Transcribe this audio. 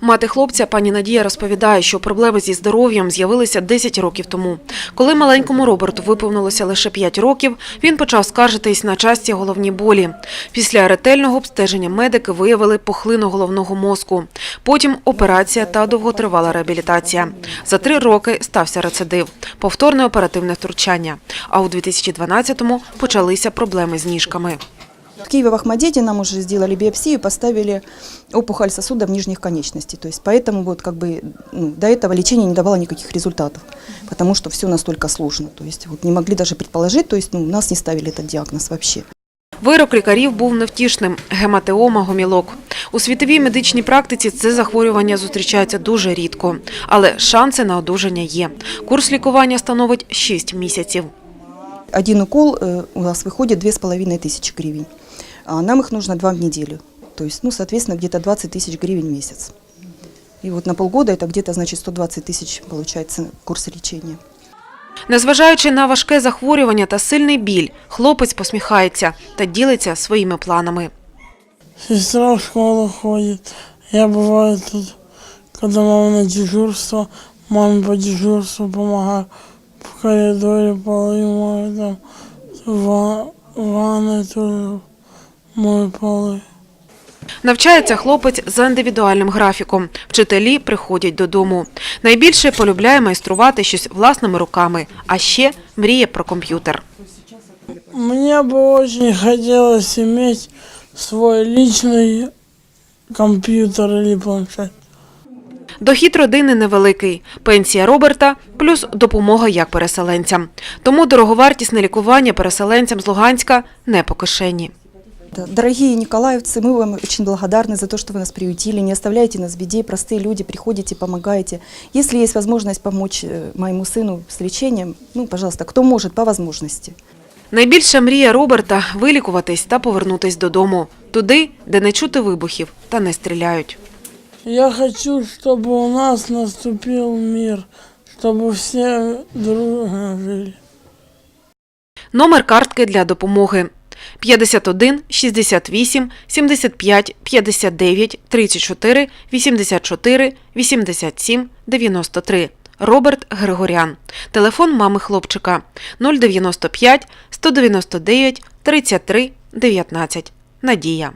Мати хлопця, пані Надія, розповідає, що проблеми зі здоров'ям з'явилися 10 років тому. Коли маленькому Роберту виповнилося лише 5 років, він почав скаржитись на часті головні болі. Після ретельного обстеження медики виявили пухлину головного мозку. Потім операція та довготривала реабілітація. За три роки стався рецидив, повторне оперативне втручання. А у 2012-му почалися проблеми з ніжками. В Киеве в Ахмадете нам уже сделали биопсию и поставили опухоль сосудов нижних конечностей. То есть поэтому вот как бы ну, до этого лечение не давало никаких результатов, потому что все настолько сложно. То есть вот не могли даже предположить, то есть ну, нас не ставили этот диагноз вообще. Вирок лікарів був невтішним – гематеома гомілок. У світовій медичній практиці це захворювання зустрічається дуже рідко, але шанси на одужання є. Курс лікування становить 6 місяців. Один укол э, у нас выходит 2500 гривен, а нам их нужно два в неделю. То есть, ну, соответственно, где-то 20 тысяч гривен в месяц. И вот на полгода это где-то, значит, 120 тысяч получается курс лечения. Незважаючи на важке захворювання та сильний біль, хлопець посміхається та ділиться своїми планами. Сестра в школу ходит. Я бываю тут, когда мама на дежурство, маме по дежурству помогаю. В коридоре полы мою, там, в ванной тоже мою полы. Навчається хлопець за індивідуальним графіком. Вчителі приходять додому. Найбільше полюбляє майструвати щось власними руками, а ще мріє про комп'ютер. Мне бы очень хотелось иметь свой личный компьютер или планшет. Дохід родини невеликий. Пенсія Роберта плюс допомога як переселенцям. Тому дороговартісне лікування переселенцям з Луганська не по кишені. Да, Дорогие николаевцы, мы вам очень благодарны за то, что вы нас приютили, не оставляете нас в беде, простые люди, приходите, помогаете. Если есть возможность помочь э, моему сыну с лечением, ну, пожалуйста, кто может, по возможности. Найбільша мрія Роберта – вилікуватись та повернутись додому. Туди, де не чути вибухів та не стріляють. Я хочу, чтобы у нас наступил мир, чтобы все дружно жили. Номер картки для допомоги 51 68 75 59 34 84 87 93. Роберт Григорян. Телефон мами хлопчика 095 199 33 19. Надія.